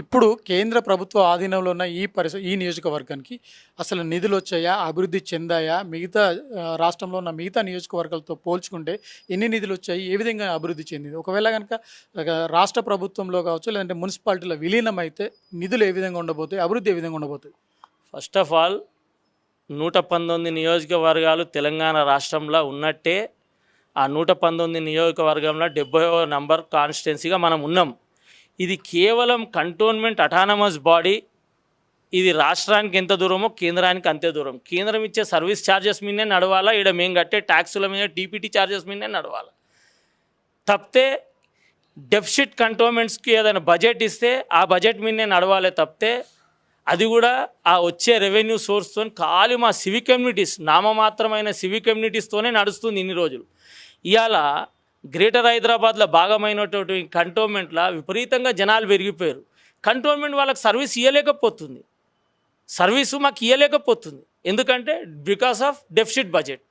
ఇప్పుడు కేంద్ర ప్రభుత్వ ఆధీనంలో ఉన్న ఈ పరిస ఈ నియోజకవర్గానికి అసలు నిధులు వచ్చాయా అభివృద్ధి చెందాయా మిగతా రాష్ట్రంలో ఉన్న మిగతా నియోజకవర్గాలతో పోల్చుకుంటే ఎన్ని నిధులు వచ్చాయి ఏ విధంగా అభివృద్ధి చెందింది? ఒకవేళ కనుక రాష్ట్ర ప్రభుత్వంలో కావచ్చు లేదంటే మున్సిపాలిటీలో విలీనం అయితే నిధులు ఏ విధంగా ఉండబోతాయి అభివృద్ధి ఏ విధంగా ఉండబోతాయి? ఫస్ట్ ఆఫ్ ఆల్ నూట పంతొమ్మిది నియోజకవర్గాలు తెలంగాణ రాష్ట్రంలో ఉన్నట్టే ఆ నూట పంతొమ్మిది నియోజకవర్గంలో డెబ్బై నంబర్ కాన్స్టిట్యున్సీగా మనం ఉన్నాం. ఇది కేవలం కంటోన్మెంట్ అటానమస్ బాడీ ఇది రాష్ట్రానికి ఎంత దూరమో కేంద్రానికి అంతే దూరం. కేంద్రం ఇచ్చే సర్వీస్ ఛార్జెస్ మీదనే నడవాలా? ఇక్కడ మేము కట్టే ట్యాక్సుల మీద టీపీటీ ఛార్జెస్ మీదనే నడవాలా? తప్పితే డెఫిసిట్ కంటోన్మెంట్స్కి ఏదైనా బడ్జెట్ ఇస్తే ఆ బడ్జెట్ మీదనే నడవాలి తప్పితే అది కూడా ఆ వచ్చే రెవెన్యూ సోర్స్తో ఖాళీ మా సివిక్ కమ్యూనిటీస్ నామమాత్రమైన సివిక్ కమ్యూనిటీస్తోనే నడుస్తుంది ఇన్ని రోజులు. ఇవాళ గ్రేటర్ హైదరాబాద్లో భాగమైనటువంటి కంటోన్మెంట్లో విపరీతంగా జనాలు పెరిగిపోయారు. కంటోన్మెంట్ వాళ్ళకి సర్వీస్ ఇవ్వలేకపోతుంది సర్వీసు మాకు ఇవ్వలేకపోతుంది ఎందుకంటే బికాస్ ఆఫ్ డెఫిసిట్ బడ్జెట్.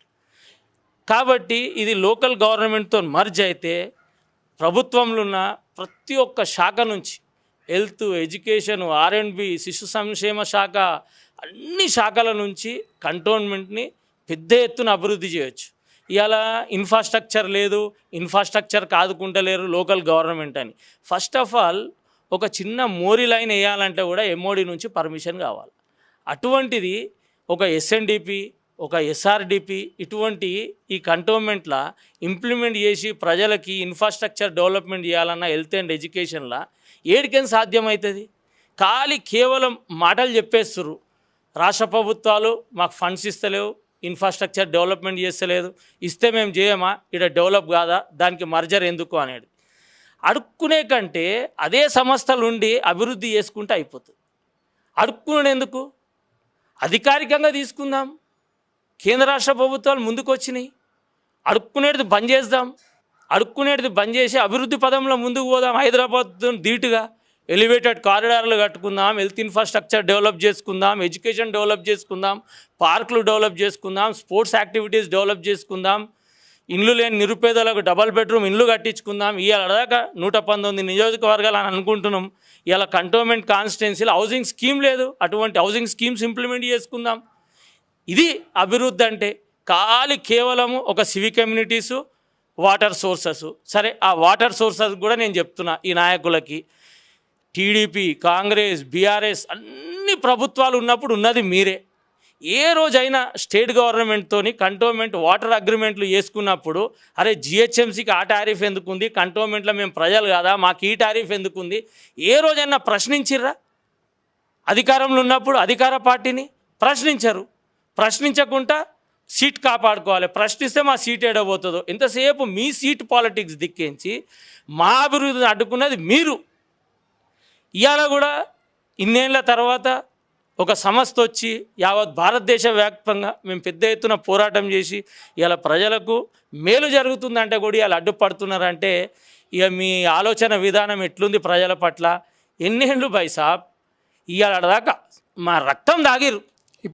కాబట్టి ఇది లోకల్ గవర్నమెంట్తో మర్జ్ అయితే ప్రభుత్వంలో ఉన్న ప్రతి ఒక్క శాఖ నుంచి health education R and B శిశు సంక్షేమ శాఖ అన్ని శాఖల నుంచి కంటోన్మెంట్ని పెద్ద ఎత్తున అభివృద్ధి చేయొచ్చు. ఇవాళ ఇన్ఫ్రాస్ట్రక్చర్ లేదు ఇన్ఫ్రాస్ట్రక్చర్ కాదుకుంటలేరు లోకల్ గవర్నమెంట్ అని. ఫస్ట్ ఆఫ్ ఆల్ ఒక చిన్న మోరీ లైన్ వేయాలంటే కూడా ఎంఓడి నుంచి పర్మిషన్ కావాలి. అటువంటిది ఒక ఎస్ఎన్డిపి ఒక ఎస్ఆర్డిపి ఇటువంటి ఈ కంటోన్మెంట్లో ఇంప్లిమెంట్ చేసి ప్రజలకి ఇన్ఫ్రాస్ట్రక్చర్ డెవలప్మెంట్ చేయాలన్న హెల్త్ అండ్ ఎడ్యుకేషన్లో ఏడికేం సాధ్యమవుతుంది ఖాళీ కేవలం మాటలు చెప్పేస్తుర్రు. రాష్ట్ర ప్రభుత్వాలు మాకు ఫండ్స్ ఇస్తలేవు ఇన్ఫ్రాస్ట్రక్చర్ డెవలప్మెంట్ చేస్తలేదు. ఇస్తే మేము చేయమా? ఇక్కడ డెవలప్ కాదా? దానికి మర్జర్ ఎందుకు అనేది అడుక్కునే కంటే అదే సంస్థలు ఉండి అభివృద్ధి చేసుకుంటే అయిపోతుంది. అడుక్కునేందుకు అధికారికంగా తీసుకుందాం. కేంద్ర రాష్ట్ర ప్రభుత్వాలు ముందుకు వచ్చినాయి అడుక్కునేది బంద్ చేద్దాం. అడుక్కునేది బంద్ చేసి అభివృద్ధి పదంలో ముందుకు పోదాం హైదరాబాద్ ధీటుగా. ఎలివేటెడ్ కారిడార్లు కట్టుకుందాం హెల్త్ ఇన్ఫ్రాస్ట్రక్చర్ డెవలప్ చేసుకుందాం ఎడ్యుకేషన్ డెవలప్ చేసుకుందాం పార్కులు డెవలప్ చేసుకుందాం స్పోర్ట్స్ యాక్టివిటీస్ డెవలప్ చేసుకుందాం ఇండ్లు లేని నిరుపేదలకు డబల్ బెడ్రూమ్ ఇండ్లు కట్టించుకుందాం. ఇవాళ దాకా నూట పంతొమ్మిది నియోజకవర్గాలు అని అనుకుంటున్నాం. ఇవాళ కంటోన్మెంట్ కాన్స్టిట్యున్సీలో హౌసింగ్ స్కీమ్ లేదు. అటువంటి హౌసింగ్ స్కీమ్స్ ఇంప్లిమెంట్ చేసుకుందాం. ఇది అభివృద్ధి అంటే ఖాళీ కేవలము ఒక సివిక్ కమ్యూనిటీసు వాటర్ సోర్సెస్. సరే ఆ వాటర్ సోర్సెస్ కూడా నేను చెప్తున్నా ఈ నాయకులకి. టీడీపీ కాంగ్రెస్ బీఆర్ఎస్ అన్ని ప్రభుత్వాలు ఉన్నప్పుడు ఉన్నది మీరే. ఏ రోజైనా స్టేట్ గవర్నమెంట్తోని కంటోన్మెంట్ వాటర్ అగ్రిమెంట్లు చేసుకున్నప్పుడు అరే జిహెచ్ఎంసీకి ఆ టారీఫ్ ఎందుకుంది? కంటోన్మెంట్లో మేము ప్రజలు కాదా? మాకు ఈ టారిఫ్ ఎందుకుంది? ఏ రోజైనా ప్రశ్నించిర్రా? అధికారంలో ఉన్నప్పుడు అధికార పార్టీని ప్రశ్నించరు. ప్రశ్నించకుండా సీట్ కాపాడుకోవాలి. ప్రశ్నిస్తే మా సీట్ ఏడబోతుందో ఇంతసేపు మీ సీట్ పాలిటిక్స్ దిక్కించి మా అభివృద్ధిని అడ్డుకున్నది మీరు. ఇవాళ కూడా ఇన్నేళ్ళ తర్వాత ఒక సంస్థ వచ్చి యావత్ భారతదేశ వ్యాప్తంగా మేము పెద్ద ఎత్తున పోరాటం చేసి ఇలా ప్రజలకు మేలు జరుగుతుందంటే కూడా ఇలా అడ్డుపడుతున్నారంటే ఇక మీ ఆలోచన విధానం ఎట్లుంది ప్రజల పట్ల? ఎన్నేళ్ళు బై సాబ్? ఇవాళ దాకా మా రక్తం దాగిరు